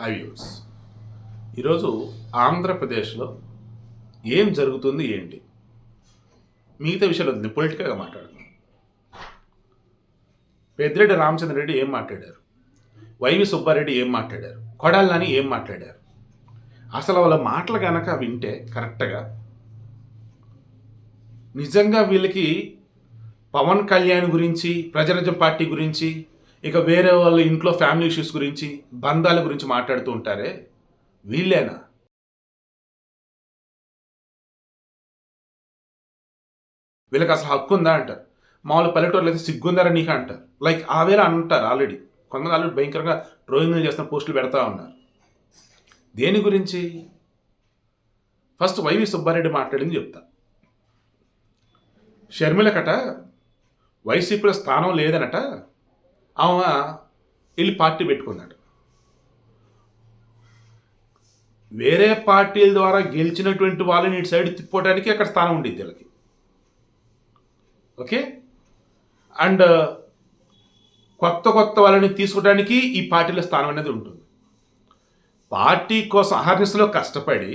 High views ఈరోజు ఆంధ్రప్రదేశ్లో ఏం జరుగుతుంది ఏంటి? మిగతా విషయాలు వద్దు పొలిటికల్గా మాట్లాడుతున్నాం. పెద్దిరెడ్డి రామచంద్రరెడ్డి ఏం మాట్లాడారు? వైవి సుబ్బారెడ్డి ఏం మాట్లాడారు? కొడాలని ఏం మాట్లాడారు? అసలు వాళ్ళ మాటలు కనుక వింటే కరెక్ట్గా నిజంగా వీళ్ళకి పవన్ కళ్యాణ్ గురించి ప్రజారాజ్యం పార్టీ గురించి ఇక వేరే వాళ్ళ ఇంట్లో ఫ్యామిలీ ఇష్యూస్ గురించి బంధాల గురించి మాట్లాడుతూ ఉంటారే వీళ్ళేనా? వీళ్ళకి అసలు హక్కు ఉందా అంటారు మామూలు పల్లెటూరులో అయితే సిగ్గుందారా నీకు అంటారు లైక్ ఆ వేళ అంటారు ఆల్రెడీ కొంతమంది ఆల్రెడీ భయంకరంగా డ్రాయింగ్లు చేస్తున్న పోస్టులు పెడతా ఉన్నారు. దేని గురించి? ఫస్ట్ వైవి సుబ్బారెడ్డి మాట్లాడింది చెప్తా. షర్మిలకట వైసీపీలో స్థానం లేదనట. ఆమె వెళ్ళి పార్టీ పెట్టుకున్నాడు. వేరే పార్టీల ద్వారా గెలిచినటువంటి వాళ్ళని ఇటు సైడ్ తిప్పుకోవడానికి అక్కడ స్థానం ఉండేది వీళ్ళకి. ఓకే? అండ్ కొత్త కొత్త వాళ్ళని తీసుకోవడానికి ఈ పార్టీలో స్థానం అనేది ఉంటుంది. పార్టీ కోసం అహర్నిశలో కష్టపడి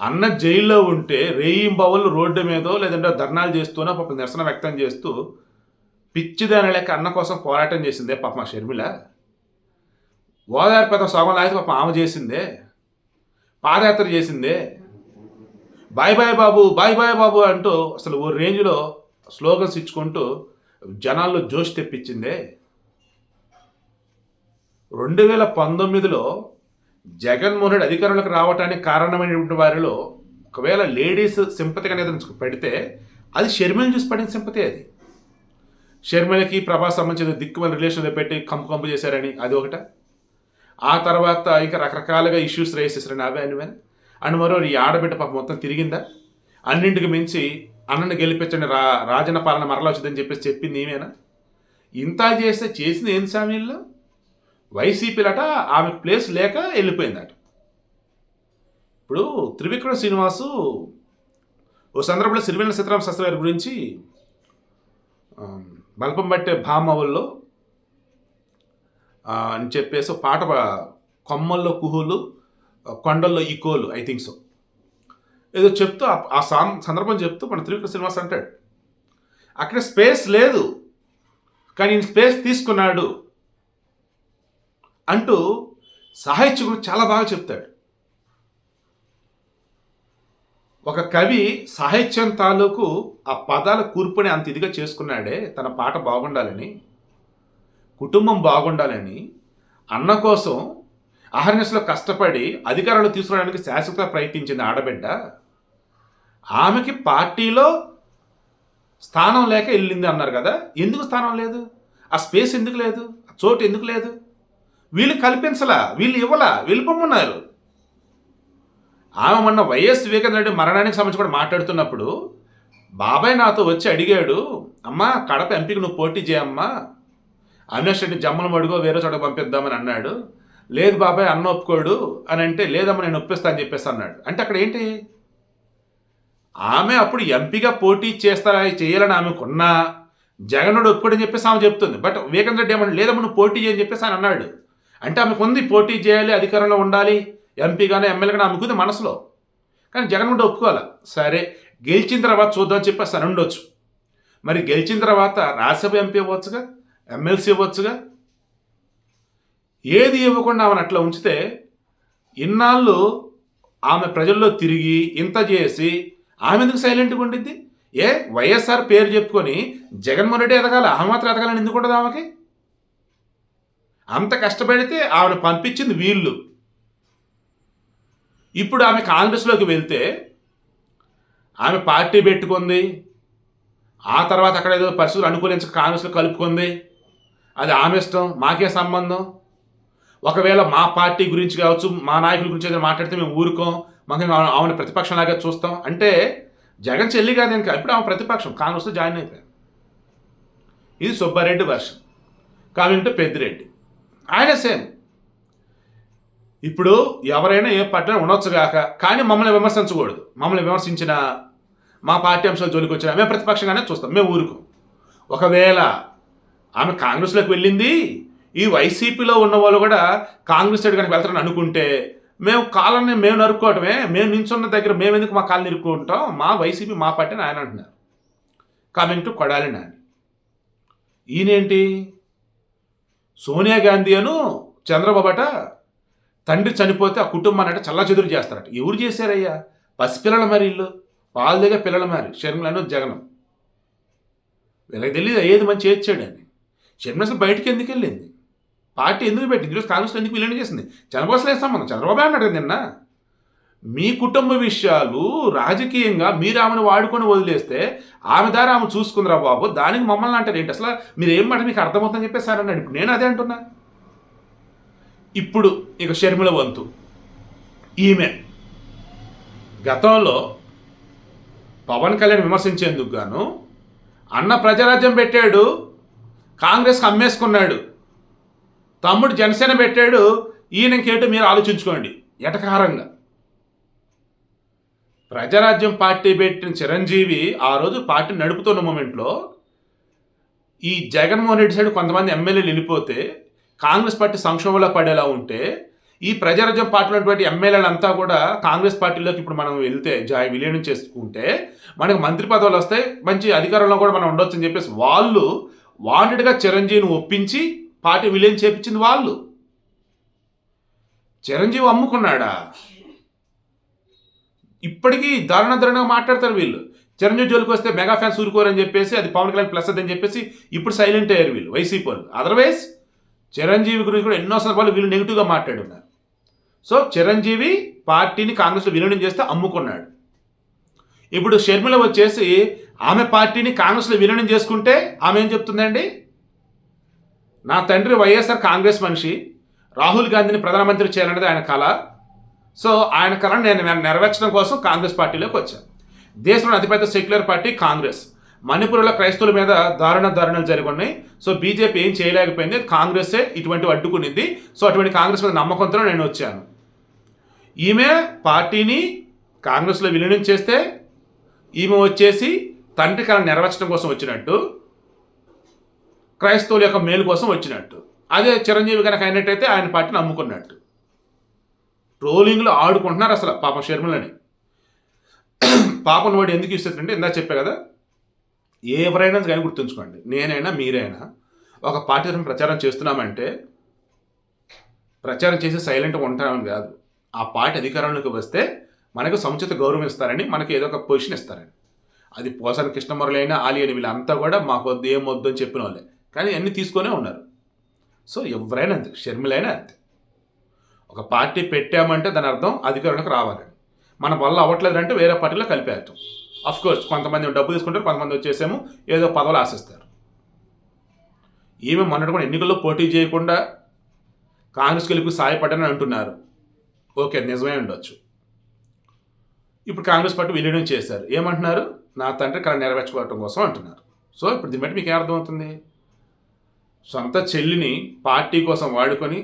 అన్న జైల్లో ఉంటే రేయింబవలు రోడ్డు మీదో లేదంటే ధర్నాలు చేస్తూనో పాపం నిరసన వ్యక్తం చేస్తూ పిచ్చిదాని లేక అన్న కోసం పోరాటం చేసిందే పాప మా షర్మిల. ఓదారి పెద్ద సోమం లాగితే పాప ఆమె చేసిందే. పాదయాత్ర చేసిందే. Bye bye Babu bye bye Babu అంటూ అసలు ఓ రేంజ్లో స్లోగన్స్ ఇచ్చుకుంటూ జనాల్లో జోష్ తెప్పించిందే. రెండు వేల పంతొమ్మిదిలో జగన్మోహన్ రెడ్డి అధికారంలోకి రావడానికి కారణమైనటువంటి వారిలో ఒకవేళ లేడీస్ సింపతి అనేది పెడితే అది షర్మిల్ చూసి పడిన సింపతి అది. షర్మిలకి ప్రభాస్ సంబంధించిన దిక్కుమని రిలేషన్ పెట్టి కంపు కంపు చేశారని అది ఒకట. ఆ తర్వాత ఇంకా రకరకాలుగా ఇష్యూస్ రేస్ చేశారని అవే అని అండ్ మరో ఈ ఆడబిడ్డ పాప మొత్తం తిరిగిందా? అన్నింటికి మించి అన్నని గెలిపించండి రా రాజన పాలన మరలా వచ్చిందని చెప్పేసి చెప్పింది ఏమేనా ఇంత చేస్తే చేసింది ఏం సామీల్లో వైసీపీలట ఆమె ప్లేస్ లేక వెళ్ళిపోయిందట. ఇప్పుడు త్రివిక్రమ శ్రీనివాసు ఓ సందర్భంలో సిరివెల్ల సీతారామ శాస్త్రి గారి గురించి బల్పం పట్టే భామవుల్లో అని చెప్పేసి పాట కొమ్మల్లో కుహులు కొండల్లో ఈకోలు ఐ థింక్ సో. ఏదో చెప్తూ ఆ- సాంగ్ సందర్భం చెప్తూ మన త్రివిక్ర శ్రీనివాస్ అంటాడు. అక్కడ స్పేస్ లేదు కానీ స్పేస్ తీసుకున్నాడు అంటూ సాహిత్యకుడు చాలా బాగా చెప్తాడు. ఒక కవి సాహిత్యం తాలూకు ఆ పదాల కూర్పుని అంత ఇదిగా చేసుకున్నాడే తన పాట బాగుండాలని కుటుంబం బాగుండాలని అన్న కోసం అహర్నిశలో కష్టపడి అధికారంలో తీసుకురావడానికి శాశ్వత ప్రయత్నించింది ఆడబిడ్డ. ఆమెకి పార్టీలో స్థానం లేక వెళ్ళింది అన్నారు కదా ఎందుకు స్థానం లేదు? ఆ స్పేస్ ఎందుకు లేదు? ఆ చోటు ఎందుకు లేదు? వీళ్ళు కల్పించలా వీళ్ళు ఇవ్వలా వెళ్ళిపోమన్నారు ఆమె మొన్న వైఎస్ వివేకానంద రెడ్డి మరణానికి సంబంధించి కూడా మాట్లాడుతున్నప్పుడు బాబాయ్ నాతో వచ్చి అడిగాడు అమ్మా కడప ఎంపీకి నువ్వు పోటీ చేయమ్మా అవినాష్ రెడ్డి జమ్మల మడుగో వేరే చోట పంపిద్దామని అన్నాడు. లేదు బాబాయ్ అన్న ఒప్పుకోడు అని అంటే లేదమ్మా నేను ఒప్పిస్తా అని చెప్పేసి అన్నాడు. అంటే అక్కడ ఏంటి? ఆమె అప్పుడు ఎంపీగా పోటీ చేస్తారా చేయాలని ఆమెకున్నా జగన్నుడు ఒప్పుకోడని చెప్పేసి ఆమె చెప్తుంది. బట్ వివేకానంద రెడ్డి ఏమన్నా లేదమ్మా నువ్వు పోటీ చేయని చెప్పేసి ఆయన అన్నాడు. అంటే ఆమెకు ఉంది పోటీ చేయాలి అధికారంలో ఉండాలి. ఎంపీగానే ఎమ్మెల్యేగానే అమ్ముకుంది మనసులో. కానీ జగన్ కూడా ఒప్పుకోవాలి? సరే గెలిచిన తర్వాత చూద్దామని చెప్పేసి అని ఉండొచ్చు. మరి గెలిచిన తర్వాత రాజ్యసభ ఎంపీ ఇవ్వచ్చుగా ఎమ్మెల్సీ ఇవ్వచ్చుగా ఏది ఇవ్వకుండా ఆమెను అట్లా ఉంచితే ఇన్నాళ్ళు ఆమె ప్రజల్లో తిరిగి ఇంత చేసి ఆమె ఎందుకు సైలెంట్గా ఉండిద్ది? ఏ వైఎస్ఆర్ పేరు చెప్పుకొని జగన్మోహన్ రెడ్డి ఎదగాలి? ఆమె మాత్రం ఎదగాలని ఎందుకు ఉండదు ఆమెకి? అంత కష్టపడితే ఆమెను పంపించింది వీళ్ళు. ఇప్పుడు ఆమె కాంగ్రెస్లోకి వెళ్తే ఆమె పార్టీ పెట్టుకుంది. ఆ తర్వాత అక్కడ ఏదో పరిస్థితులు అనుకూలించక కాంగ్రెస్లో కలుపుకుంది. అది ఆమె ఇష్టం మాకే సంబంధం. ఒకవేళ మా పార్టీ గురించి కావచ్చు మా నాయకుల గురించి ఏదైనా మాట్లాడితే మేము ఊరుకోం మాకు ఆమెను ప్రతిపక్షంలాగా చూస్తాం. అంటే జగన్ చెల్లి కాదు ఇంకా ఇప్పుడు ఆమె ప్రతిపక్షం కాంగ్రెస్లో జాయిన్ అయిపోయింది ఇది సుబ్బారెడ్డి వర్షన్ కామెంట్ పెద్దిరెడ్డి. ఆయన సేమ్. ఇప్పుడు ఎవరైనా ఏ పార్టీ ఉండొచ్చు కాక కానీ మమ్మల్ని విమర్శించకూడదు. మమ్మల్ని విమర్శించిన మా పార్టీ అంశాలు జోలికి వచ్చినా మేము ప్రతిపక్షంగానే చూస్తాం మేము ఊరుకు. ఒకవేళ ఆమె కాంగ్రెస్లోకి వెళ్ళింది ఈ వైసీపీలో ఉన్న వాళ్ళు కూడా కాంగ్రెస్ సైడ్ కనుక వెళ్తారని అనుకుంటే మేము కాలాన్ని మేము నరుక్కోవటమే మేము నించున్న దగ్గర మేము ఎందుకు మా కాలు నిరుక్కుంటాం? మా వైసీపీ మా పార్టీ అని ఆయన అంటున్నారు. Coming to Kodali Nani. ఈయనేంటి? Sonia Gandhi అను చంద్రబాబట తండ్రి చనిపోతే ఆ కుటుంబాన్ని అంటే చల్లా చెదురు చేస్తారట. ఎవరు చేశారయ్యా? పసిపిల్లల మరి ఇల్లు. వాళ్ళ దగ్గర పిల్లల మరి. షర్మిలను జగనం. వీళ్ళకి తెలియదు ఏది మంచి ఏడ్చాడు అని. షర్మిల అసలు బయటికి ఎందుకు వెళ్ళింది? పార్టీ ఎందుకు పెట్టింది? ఈరోజు కాంగ్రెస్ ఎందుకు విలీనం చేసింది? చంద్రబాబు లేదు సంబంధం. చంద్రబాబు అన్నాడు నిన్న. మీ కుటుంబ విషయాలు రాజకీయంగా మీరు ఆమెను వాడుకొని వదిలేస్తే ఆమె ద్వారా ఆమె చూసుకుందిరా బాబు. దానికి మమ్మల్ని అంటారు. ఏంటి అసలు మీరు ఏం మాట మీకు అర్థమవుతుందని చెప్పేసారన్నాడు ఇప్పుడు నేను అదే అంటున్నా. ఇప్పుడు ఇక షర్మిల వంతు. ఈమె. గతంలో పవన్ కళ్యాణ్ విమర్శించేందుకు గాను అన్న ప్రజారాజ్యం పెట్టాడు కాంగ్రెస్కి అమ్మేసుకున్నాడు తమ్ముడు జనసేన పెట్టాడు ఈయనకేంటో మీరు ఆలోచించుకోండి ఎటకారంగా. ప్రజారాజ్యం పార్టీ పెట్టిన చిరంజీవి ఆ రోజు పార్టీ నడుపుతున్న మూమెంట్లో ఈ జగన్మోహన్ రెడ్డి సైడ్ కొంతమంది ఎమ్మెల్యేలు వెళ్ళిపోతే కాంగ్రెస్ పార్టీ సంక్షోభంలో పడేలా ఉంటే ఈ ప్రజారాజ్యం పార్టీలో ఉన్నటువంటి ఎమ్మెల్యేలంతా కూడా కాంగ్రెస్ పార్టీలోకి ఇప్పుడు మనం వెళ్తే జాయి విలీనం చేసుకుంటే మనకి మంత్రి పదవులు వస్తాయి మంచి అధికారంలో కూడా మనం ఉండొచ్చు అని చెప్పేసి వాళ్ళు వాంటెడ్గా చిరంజీవిని ఒప్పించి పార్టీ విలీనం చేపించింది వాళ్ళు. చిరంజీవి అమ్ముకున్నాడా? ఇప్పటికీ దారుణ దారుణంగా మాట్లాడతారు వీళ్ళు. చిరంజీవి జోలికి వస్తే మెగా ఫ్యాన్స్ ఊరుకోరని చెప్పేసి అది పవన్ కళ్యాణ్ ప్లస్ అని చెప్పేసి ఇప్పుడు సైలెంట్ అయ్యారు వీళ్ళు వైసీపీ వాళ్ళు. అదర్వైజ్ చిరంజీవి గురించి కూడా ఎన్నో సందర్భాలు వీళ్ళు నెగిటివ్గా మాట్లాడున్నారు. సో చిరంజీవి పార్టీని కాంగ్రెస్లో విలీనం చేస్తే అమ్ముకున్నాడు. ఇప్పుడు షర్మిల వచ్చేసి ఆమె పార్టీని కాంగ్రెస్లో విలీనం చేసుకుంటే ఆమె ఏం చెప్తుందండి? నా తండ్రి వైఎస్ఆర్ కాంగ్రెస్ మనిషి రాహుల్ గాంధీని ప్రధానమంత్రి చేయాలనేది ఆయన కళ. సో ఆయన కళను నేను నెరవేర్చడం కోసం కాంగ్రెస్ పార్టీలోకి వచ్చాను. దేశంలో అతిపెద్ద సెక్యులర్ పార్టీ కాంగ్రెస్. మణిపూర్లో క్రైస్తవుల మీద దారుణ దారుణాలు జరిగి ఉన్నాయి సో బీజేపీ ఏం చేయలేకపోయింది. కాంగ్రెస్సే ఇటువంటి అడ్డుకునింది. సో అటువంటి కాంగ్రెస్ మీద నమ్మకంతో నేను వచ్చాను. ఈమె పార్టీని కాంగ్రెస్లో విలీనం చేస్తే ఈమె వచ్చేసి తండ్రి కళ నెరవేర్చడం కోసం వచ్చినట్టు క్రైస్తవుల యొక్క మేలు కోసం వచ్చినట్టు. అదే చిరంజీవి కనుక అయినట్టయితే ఆయన పార్టీని నమ్ముకున్నట్టు. ట్రోలింగ్లో ఆడుకుంటున్నారు అసలు పాప షర్మిలని. పాపను వాడు ఎందుకు ఇస్తుందంటే ఇందా చెప్పా కదా ఎవరైనా కానీ గుర్తుంచుకోండి. నేనైనా మీరైనా ఒక పార్టీ తరఫున ప్రచారం చేస్తున్నామంటే ప్రచారం చేసి సైలెంట్గా ఉంటామని కాదు. ఆ పార్టీ అధికారంలోకి వస్తే మనకు సముచిత గౌరవం ఇస్తారని మనకి ఏదో ఒక పొజిషన్ ఇస్తారని. అది పోసాని కృష్ణమురళి అయినా ఆలి అని వీళ్ళంతా కూడా మాకు వద్దు ఏం వద్దు అని చెప్పిన వాళ్ళే. కానీ అన్నీ తీసుకొనే ఉన్నారు. సో ఎవరైనా అంతే. షర్మిలైనా అంతే. ఒక పార్టీ పెట్టామంటే దాని అర్థం అధికారంలోకి రావాలని. మన వల్ల అవ్వట్లేదంటే వేరే పార్టీలో కలిపేస్తాం కోర్స్ కొంతమంది డబ్బు తీసుకుంటారు కొంతమంది వచ్చేసేమో ఏదో పదవులు ఆశిస్తారు. ఈమె మొన్నటి కూడా ఎన్నికల్లో పోటీ చేయకుండా కాంగ్రెస్ గెలుపు సాయపడ్డని అంటున్నారు. ఓకే నిజమే ఉండొచ్చు. ఇప్పుడు కాంగ్రెస్ పార్టీ విలీనం చేశారు. ఏమంటున్నారు? నా తండ్రి కళ నెరవేర్చుకోవటం కోసం అంటున్నారు. సో ఇప్పుడు దీన్ని బట్టి మీకు ఏమర్థమవుతుంది సొంత చెల్లిని పార్టీ కోసం వాడుకొని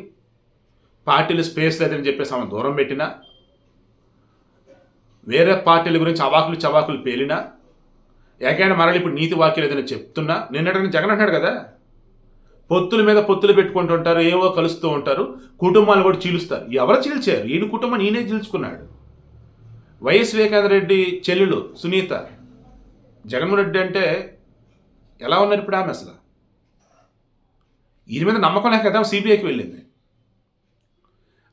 పార్టీలు స్పేస్ లేదని చెప్పేసి ఆమె దూరం పెట్టినా వేరే పార్టీల గురించి అవాకులు చవాకులు పేలినా ఏకైనా మరలి ఇప్పుడు నీతి వాక్యాలు ఏదైనా చెప్తున్నా నిన్నటి జగన్ అంటాడు కదా పొత్తుల మీద పొత్తులు పెట్టుకుంటుంటారు ఏవో కలుస్తూ ఉంటారు కుటుంబాలు కూడా చీలుస్తారు. ఎవరు చీల్చారు? ఈయన కుటుంబం ఈయనే చీల్చుకున్నాడు. వైఎస్ వివేకానంద రెడ్డి చెల్లెలు సునీత జగన్మోహన్ రెడ్డి అంటే ఎలా ఉన్నారు ఇప్పుడు ఆమె అసలు? ఈయన మీద నమ్మకం లేక కదా సిబిఐకి వెళ్ళింది.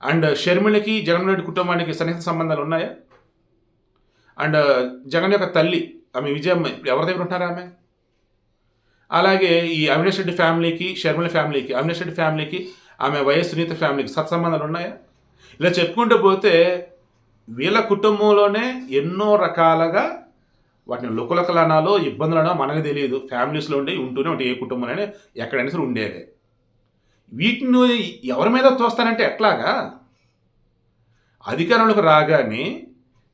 అండ్ షర్మిళకి జగన్మోహన్ రెడ్డి కుటుంబానికి సన్నిహిత సంబంధాలు ఉన్నాయా? అండ్ uh, జగన్ యొక్క తల్లి ఆమె విజయమ్మ ఎవరి దగ్గర ఉంటారా ఆమె? అలాగే ఈ అవినాష్ రెడ్డి ఫ్యామిలీకి షర్మిల ఫ్యామిలీకి అవినాష్ రెడ్డి ఫ్యామిలీకి ఆమె వైఎస్ సునీత ఫ్యామిలీకి సత్సంబంధాలు ఉన్నాయా? ఇలా చెప్పుకుంటూ పోతే వీళ్ళ కుటుంబంలోనే ఎన్నో రకాలుగా వాటిని లుకలకలనాలో ఇబ్బందులనో ఇబ్బందులు మనకు తెలియదు. ఫ్యామిలీస్లో ఉండే ఉంటూనే ఉంటాయి ఏ కుటుంబంలోనే ఎక్కడైనా సరే ఉండేదే వీటిని ఎవరి మీద తోస్తానంటే ఎట్లాగా? అధికారంలోకి రాగానే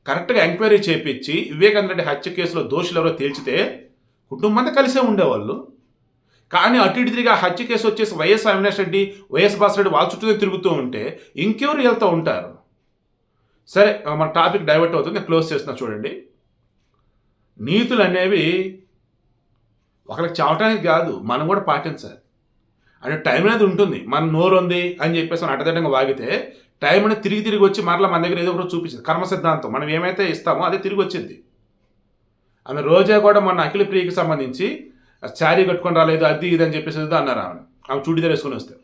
కరెక్ట్గా ఎంక్వైరీ చేపించి వివేకానంద రెడ్డి హత్య కేసులో దోషులు ఎవరో తేల్చితే కుటుంబం అంతా కలిసే ఉండేవాళ్ళు. కానీ అటు ఇటు తిరిగి ఆ హత్య కేసు వచ్చేసి వైఎస్ అవినాష్ రెడ్డి వైఎస్ బాస్ రెడ్డి వాళ్ళ చుట్టూ తిరుగుతూ ఉంటే ఇంకెవరు వెళ్తూ ఉంటారు? సరే మన టాపిక్ డైవర్ట్ అవుతుంది. నేను క్లోజ్ చేస్తున్నా చూడండి. నీతులు అనేవి ఒకరికి చావటానికి కాదు మనం కూడా పాటించాలి. అంటే టైం అనేది ఉంటుంది. మన నోరు ఉంది అని చెప్పేసి మనం అడ్డదండంగా వాగితే టైం అనేది తిరిగి తిరిగి వచ్చి మరలా మన దగ్గర ఏదో ఒకటి చూపించింది. కర్మ సిద్ధాంతం. మనం ఏమైతే ఇస్తామో అదే తిరిగి వచ్చింది. ఆమె రోజా కూడా మొన్న అఖిల ప్రియకి సంబంధించి శారీ కట్టుకొని రాలేదు అది ఇది అని చెప్పేసి అన్నారు ఆమె ఆమె చూడిదార్ వేసుకొని వస్తే.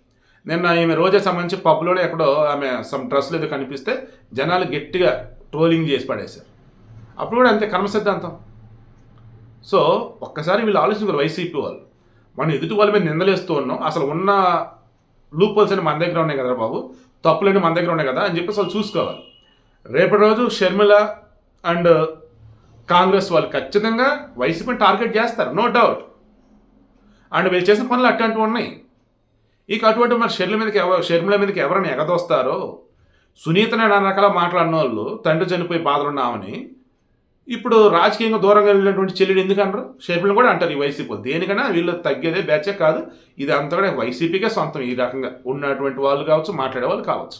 నిన్న ఈమె రోజా సంబంధించి పబ్లోనే ఎక్కడో ఆమె సమ్ డ్రెస్లు ఏదో కనిపిస్తే జనాలు గట్టిగా ట్రోలింగ్ చేసి పడేశారు. అప్పుడు కూడా అంతే కర్మ సిద్ధాంతం. సో ఒక్కసారి వీళ్ళు ఆలోచించారు వైసీపీ వాళ్ళు. మనం ఎదుటి వాళ్ళ మీద నిందలేస్తూ ఉన్నాం. అసలు ఉన్న లూపోల్స్ అని మన దగ్గర ఉన్నాయి కదా బాబు? తప్పులన్నీ మన దగ్గర ఉన్నాయి కదా అని చెప్పేసి వాళ్ళు చూసుకోవాలి. రేపటి రోజు షర్మిల అండ్ కాంగ్రెస్ వాళ్ళు ఖచ్చితంగా వైసీపీని టార్గెట్ చేస్తారు. నో డౌట్ అండ్ వీళ్ళు చేసిన పనులు అట్లాంటివి ఉన్నాయి. ఇక అటువంటి మరి షర్మిల మీదకి ఎవరు షర్మిల మీదకి ఎవరైనా ఎగదోస్తారో? సునీతనే నాన్న రకాల మాట్లాడిన వాళ్ళు తండ్రి చనిపోయి బాధలున్నామని ఇప్పుడు రాజకీయంగా దూరంగా వెళ్ళినటువంటి చెల్లెడు ఎందుకు అనరు? కూడా అంటారు ఈ వైసీపీ దేనికైనా వీళ్ళు తగ్గేదే బ్యాచే కాదు. ఇది అంతా కూడా వైసీపీకే సొంతం ఈ రకంగా ఉన్నటువంటి వాళ్ళు కావచ్చు మాట్లాడే వాళ్ళు కావచ్చు.